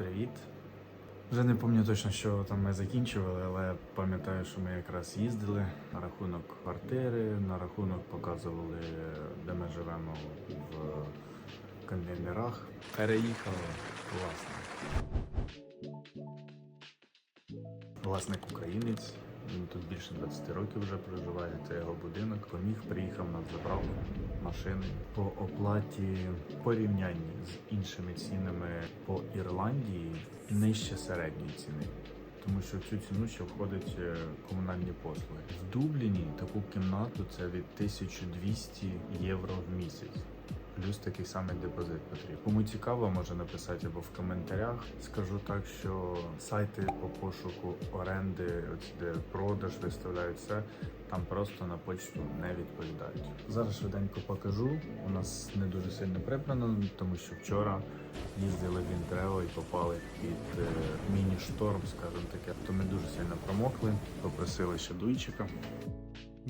Привіт. Вже не пам'ятаю точно, що там ми закінчували, але пам'ятаю, що ми якраз їздили на рахунок квартири, на рахунок показували, де ми живемо в контейнерах. Переїхали власне. Власник українець. Він тут більше 20 років вже проживає. Це його будинок. Поміг, приїхав нас забрав машини по оплаті порівнянні з іншими цінами по Ірландії нижче середньої ціни. Тому що в цю ціну ще входять е, комунальні послуги. В Дубліні таку кімнату це від 1200 євро в місяць. Плюс такий самий депозит потрібен. Кому цікаво, може написати або в коментарях. Скажу так, що сайти по пошуку оренди, оці, де продаж виставляють все, там просто на почту не відповідають. Зараз швиденько покажу. У нас не дуже сильно прибрано, тому що вчора їздили в Інтрео і попали під е, міні-шторм, скажімо таке. То ми дуже сильно промокли, попросили ще дуйчика.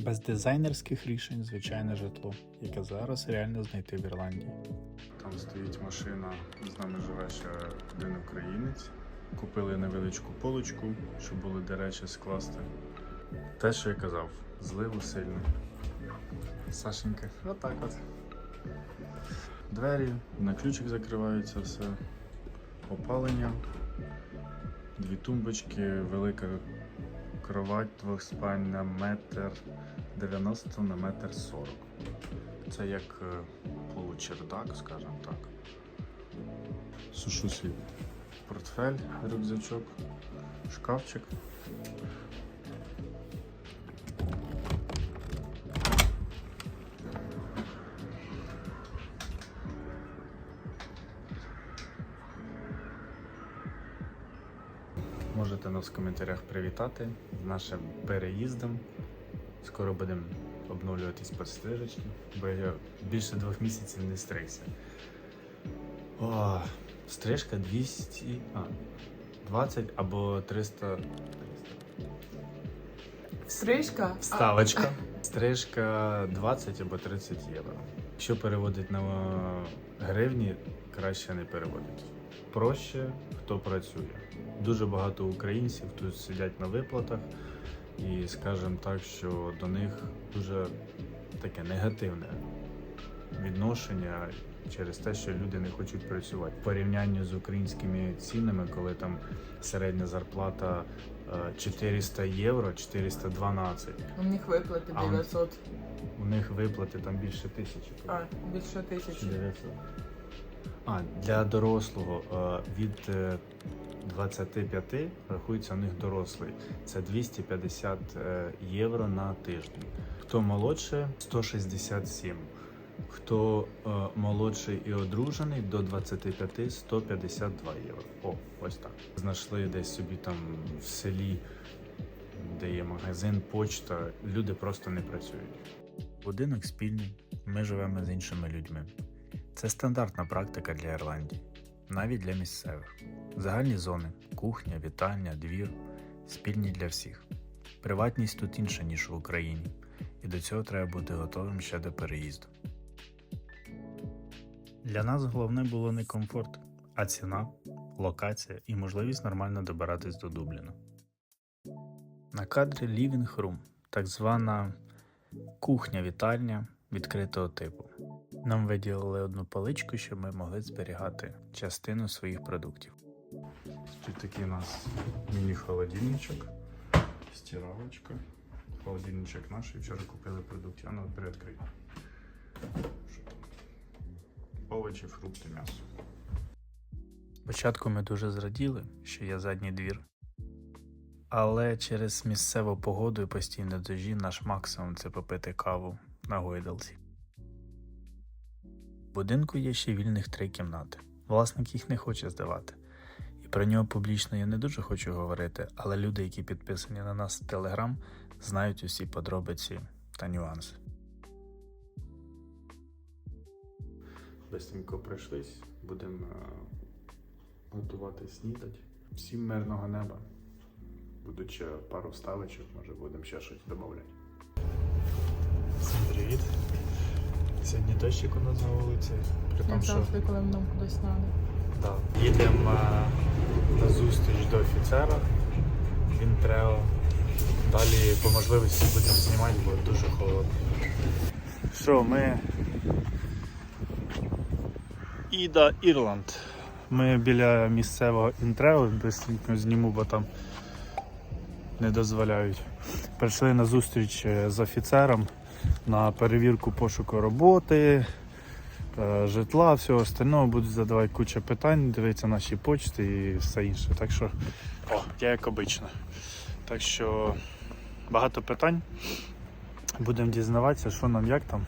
Без дизайнерських рішень звичайне житло, яке зараз реально знайти в Ірландії. Там стоїть машина, з нами живе ще один українець. Купили невеличку полочку, щоб були де речі скласти. Те, що я казав, зливу сильно. Сашенька, отак от. Двері, на ключик закриваються все. Опалення, дві тумбочки, велика кровать двохспальна, метр 90 на метр 40. Це як е, получердак, скажімо так. Сушу свій портфель, рюкзачок, шкафчик. Можете нас в коментарях привітати з нашим переїздом. Скоро будемо обновлюватись під стрижечки, бо я більше двох місяців не стригся. О, стрижка 200, а, 20 або 300. Стрижка? Вставочка. Стрижка 20 або 30 євро. Якщо переводить на гривні, краще не переводить. Проще, хто працює. Дуже багато українців тут сидять на виплатах, і скажімо так, що до них дуже таке негативне відношення через те, що люди не хочуть працювати. В порівнянні з українськими цінами, коли там середня зарплата е, 400 євро, 412. У них виплати А, 900, У них виплати там більше тисячі. а, більше тисячі. 900. А, для дорослого е, від е, 25 рахується у них дорослий. Це 250 е, євро на тиждень. Хто молодше 167. Хто е, молодший і одружений до 25 152 євро. О, ось так. Знайшли десь собі там в селі, де є магазин, почта. Люди просто не працюють. Будинок спільний. Ми живемо з іншими людьми. Це стандартна практика для Ірландії, навіть для місцевих. Загальні зони, кухня, вітальня, двір спільні для всіх. Приватність тут інша, ніж в Україні, і до цього треба бути готовим ще до переїзду. Для нас головне було не комфорт, а ціна, локація і можливість нормально добиратись до Дубліна. На кадрі Living Room, так звана кухня-вітальня відкритого типу. Нам виділили одну поличку, щоб ми могли зберігати частину своїх продуктів. Тут такий у нас міні-холодильничок, стиралочка. Холодильничок наш, і вчора купили продукти, а ну приоткрий. Овочі, фрукти, м'ясо. Спочатку ми дуже зраділи, що є задній двір. Але через місцеву погоду і постійні дожі наш максимум це попити каву на гойдалці. Будинку є ще вільних три кімнати. Власник їх не хоче здавати. І про нього публічно я не дуже хочу говорити, але люди, які підписані на нас в Телеграм, знають усі подробиці та нюанси. Быстренько пройшлись, будемо е, готувати снідать. Всім мирного неба. Будуть ще пару вставочок, може будемо ще щось додати. Всім привіт! Сьогодні дощик у нас на вулиці, при Як тому, що завжди, коли нам кудись треба. Да. Їдемо е, до офіцера. Він треба. Далі по можливості будемо знімати, бо дуже холодно. Що, ми. Іда Ірланд. Ми біля місцевого інтрео, бистренько зніму, бо там не дозволяють. Прийшли на зустріч е, з офіцером на перевірку пошуку роботи, е, житла, всього остального. Будуть задавати кучу питань, дивитися наші почти і все інше. Так що, о, я як обично. Так що багато питань. Будемо дізнаватися, що нам як там.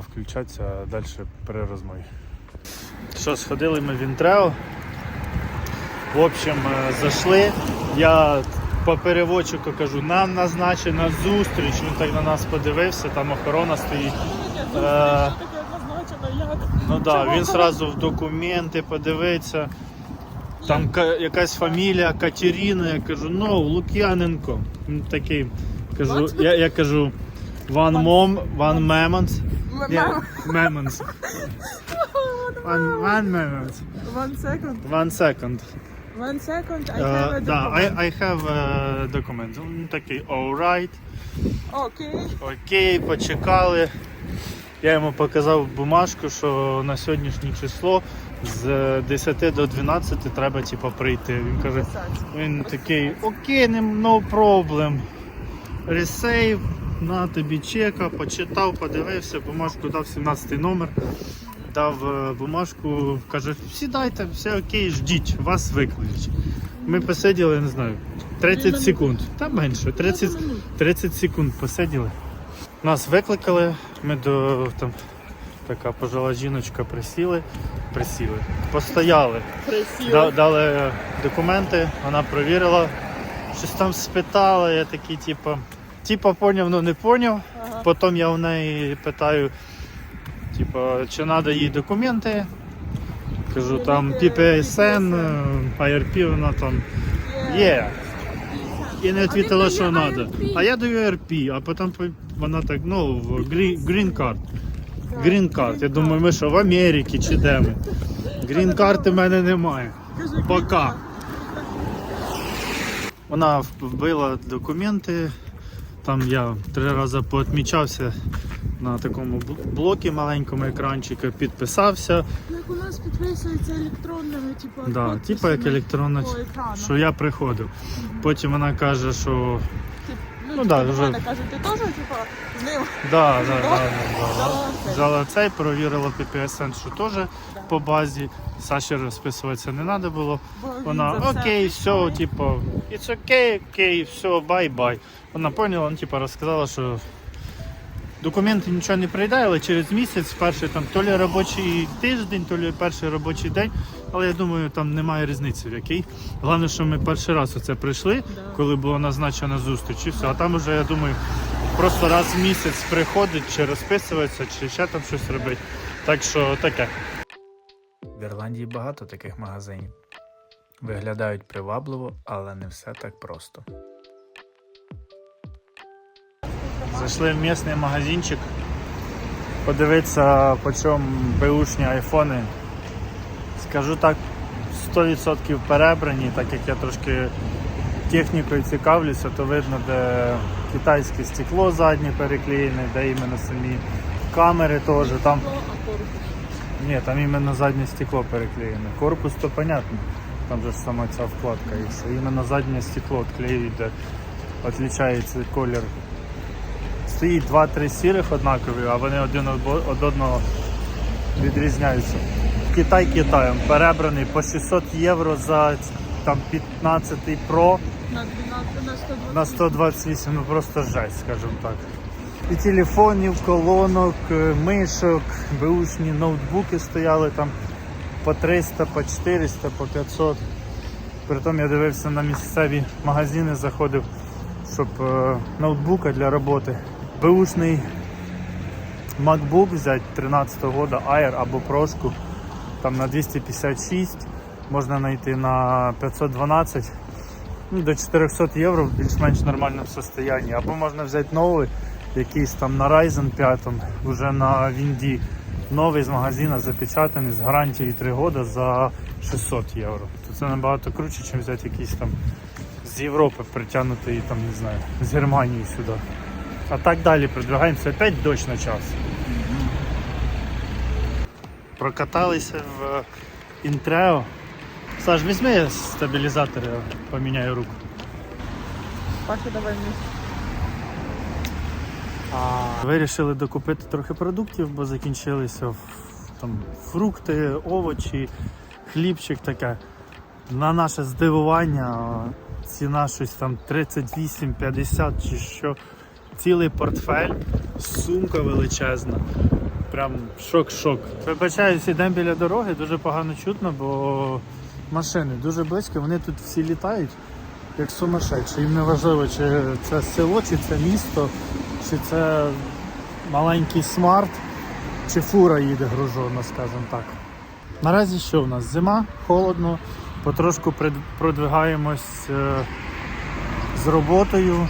Включатися далі при розмові. Що, сходили ми в інтрео. В общем, е, зайшли. Я по переводчику кажу, нам назначена зустріч. Він так на нас подивився, там охорона стоїть. Е, Ну так, він одразу в документи подивиться. Там якась фамілія Катерина, я кажу, ну, Лук'яненко. Він такий, кажу, я, я кажу, one mom, one mammoth. Yeah, mammoth. One, one second. One second. One second. I Е, have a да, document. I, I have uh, document. Він такий, alright. Окей. Окей, почекали. Я йому показав бумажку, що на сьогоднішнє число з 10 до 12 треба типу, прийти. Він каже, він такий, окей, не- no problem. Resave, на тобі чека, почитав, подивився, бумажку дав 17 номер. Дав е, бумажку, каже, сідайте, все окей, ждіть, вас викличуть. Ми посиділи, не знаю, 30 секунд. Та менше, 30, 30 секунд посиділи. Нас викликали, ми до там така пожила жіночка присіли, присіли, постояли, да- дали документи, вона провірила, щось там спитала, я такий, типу, типа поняв, ну не поняв. Ага. Потім я у неї питаю, типу, чи треба їй документи. Кажу, там PPSN, IRP, вона там є. І не відповіла, що треба. А я даю RP, а потім вона так, ну, в green, card. Green card. Я думаю, ми що в Америці чи де ми? Green card у мене немає. Пока. Вона вбила документи. Там я три рази поотмічався на такому блокі маленькому екранчику, підписався. Як у нас підписується електронними, типу, Да, типа як електронна, що я приходив. Потім вона каже, що Ну ну, да, да, вже- каже, ти теж, типу, з ним? да, да, да. Взяла цей, провірила PPSN, що теж по базі. Саші розписуватися не треба було. Бо Вона окей, все, типу, it's окей, окей, все, бай-бай. Вона поняла, ну, типу, розказала, що документи нічого не прийде, але через місяць, перший там то лі робочий тиждень, то лі перший робочий день. Але я думаю, там немає різниці в який. Головне, що ми перший раз оце прийшли, коли була назначена зустріч, і все. А там уже, я думаю, просто раз в місяць приходить, чи розписується, чи ще там щось робить. Так що таке. В Ірландії багато таких магазинів. Виглядають привабливо, але не все так просто. Зайшли в місний магазинчик. Подивитися, по чому беушні айфони. Скажу так, 100% перебрані, так як я трошки технікою цікавлюся, то видно, де китайське стекло заднє переклеєне, де іменно самі камери теж. Там ні, там іменно заднє стекло переклеєне. Корпус то понятно. Там же сама ця вкладка і все. Іменно заднє стекло відклеюють, де відрізняється колір. Стоїть 2-3 сірих однакові, а вони один од од одного відрізняються. Китай Китаєм перебраний по 600 євро за там 15 Pro На 12, на 120. на 128, ну просто жесть, скажімо так. І телефонів, колонок, е, мишок, беушні ноутбуки стояли там по 300, по 400, по 500. Притом я дивився на місцеві магазини, заходив, щоб е, ноутбука для роботи. Беушний MacBook взяти 13 года Air або прошку там на 256, можна знайти на 512 ну, до 400 євро в більш-менш нормальному состоянні. Або можна взяти новий, якийсь там на Ryzen 5, вже на Вінді новий з магазина запечатаний з гарантією 3 роки за 600 євро. То це набагато круче, ніж взяти якийсь там з Європи притягнутий, там, не знаю, з Германії сюди. А так далі продвигаємося опять дощ на час. Прокаталися в інтрео. Саш, візьми стабілізатор, я поміняю руку. Паша, давай мені. Вирішили докупити трохи продуктів, бо закінчилися там фрукти, овочі, хлібчик таке. На наше здивування ціна щось там 38-50 чи що. Цілий портфель, сумка величезна. Прям шок-шок. Вибачаюсь, ідемо біля дороги, дуже погано чутно, бо машини дуже близько, вони тут всі літають як сумасшедші. Їм не важливо, чи це село, чи це місто, чи це маленький смарт, чи фура їде гружона, скажімо так. Наразі що в нас? Зима, холодно, потрошку продвигаємось е, з роботою.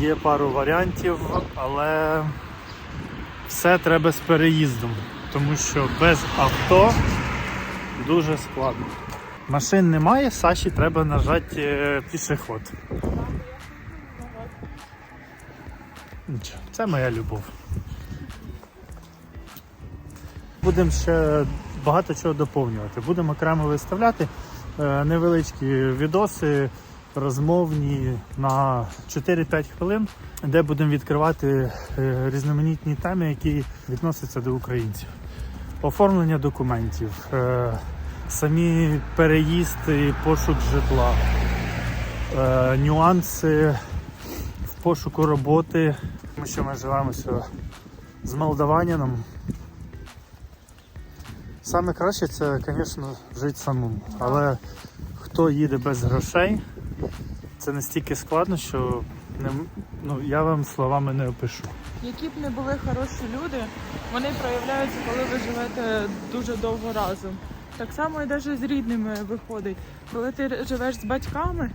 Є пару варіантів, але все треба з переїздом, тому що без авто дуже складно. Машин немає, Саші треба нажати е. Нічого, Це моя любов. Будемо ще багато чого доповнювати. Будемо окремо виставляти е, невеличкі відоси розмовні на 4-5 хвилин, де будемо відкривати е, різноманітні теми, які відносяться до українців. Оформлення документів, е, самі переїзд і пошук житла, е, нюанси в пошуку роботи, тому що ми живемо все з молдаванином. Саме краще це, звісно, жити самому. Але хто їде без грошей, це настільки складно, що не, ну, я вам словами не опишу. Які б не були хороші люди, вони проявляються, коли ви живете дуже довго разом. Так само і навіть з рідними виходить. Коли ти живеш з батьками,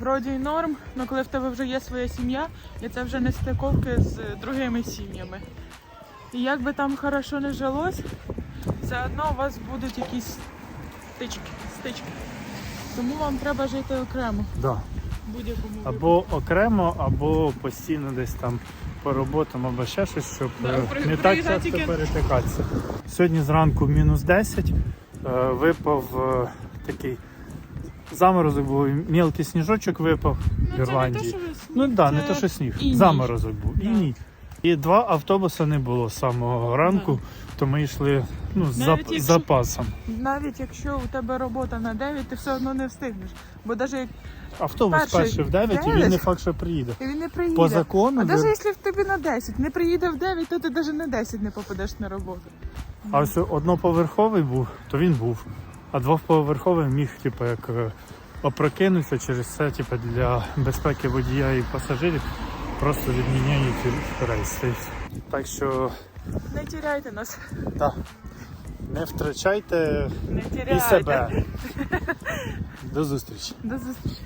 вроді й норм, але коли в тебе вже є своя сім'я, і це вже не стиковки з другими сім'ями. І як би там хорошо не жилось, все одно у вас будуть якісь стички, стички. Тому вам треба жити окремо Да. будь-якому. Або окремо, або постійно десь там по роботам, або ще щось, щоб Да, е, при- не так часто тільки- перетикатися. Сьогодні зранку мінус 10, е, випав е, такий заморозок, був мілкий сніжочок випав в Ну, це не те, Ірландії. що ви Ну так, да, не то, що сніг, заморозок був. Да. Іній. І два автобуси не було з самого ранку, то ми йшли ну, з Навіть зап- якщо- запасом. Навіть якщо у тебе робота на 9, ти все одно не встигнеш. Бо навіть як Автобус Перший перший в 9 і він дев'ять. не факт, що приїде. він не приїде. По закону, а ви- навіть якщо в тобі на 10 не приїде в 9, то ти навіть на 10 не попадеш на роботу. А ось одноповерховий був, то він був. А двоповерховий міг, типу, як е, опрокинутися через це, типу, для безпеки водія і пасажирів. Просто відміняють рейс. Так що Не тіряйте нас. так, не втрачайте Не і себе. До зустрічі. До зустрічі.